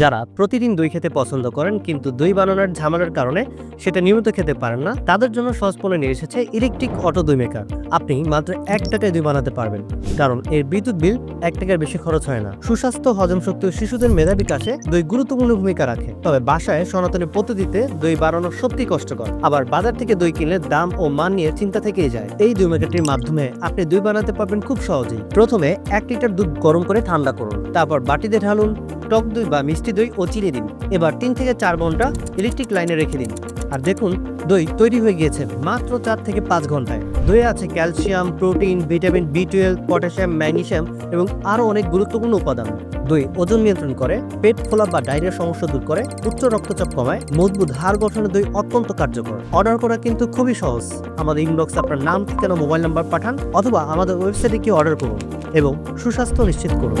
যারা প্রতিদিন দই খেতে পছন্দ করেন কিন্তু দই বানানোর ঝামেলার কারণে সেটা নিয়মিত খেতে পারেন না, তাদের জন্য সহজ পণ্য নিয়ে এসেছে ইলেকট্রিক অটো দই মেকার আপনি মাত্র এক টাকায় দই বানাতে পারবেন। কারণ এর বিদ্যুৎ বিল এক টাকার বেশি খরচ হয় না। সুস্বাস্থ্য হজম শক্তি ও শিশুদের মেধা বিকাশে দই গুরুত্বপূর্ণ ভূমিকা রাখে। তবে বাসায় সনাতনী পদ্ধতিতে দই বানানো সত্যি কষ্টকর। আবার বাজার থেকে দই কিনলে দাম ও মান নিয়ে চিন্তা থেকেই যায়। এই দই মেকারটির মাধ্যমে আপনি দই বানাতে পারবেন খুব সহজেই। প্রথমে এক লিটার দুধ গরম করে ঠান্ডা করুন। তারপর বাটিতে ঢালুন, টক দই বা মিষ্টি দই ও চিনি দিন। এবার তিন থেকে চার ঘণ্টা ইলেকট্রিক লাইনে রেখে দিন। আর দেখুন, দই তৈরি হয়ে গিয়েছে মাত্র চার থেকে পাঁচ ঘন্টায়। দইয়ে আছে calcium, protein, vitamin B twelve potassium, magnesium এবং আরও অনেক গুরুত্বপূর্ণ উপাদান। দই, ওজন নিয়ন্ত্রণ করে, পেট ফোলা বা ডায়রিয়া সমস্যা দূর করে, উচ্চ রক্তচাপ কমায়, মজবুত হাড় গঠনে দই অত্যন্ত কার্যকর। অর্ডার করা কিন্তু খুবই সহজ। আমাদের ইনবক্সে আপনার নাম, ঠিকানা, মোবাইল নাম্বার পাঠান অথবা আমাদের ওয়েবসাইটে গিয়ে অর্ডার করুন এবং সুস্বাস্থ্য নিশ্চিত করুন।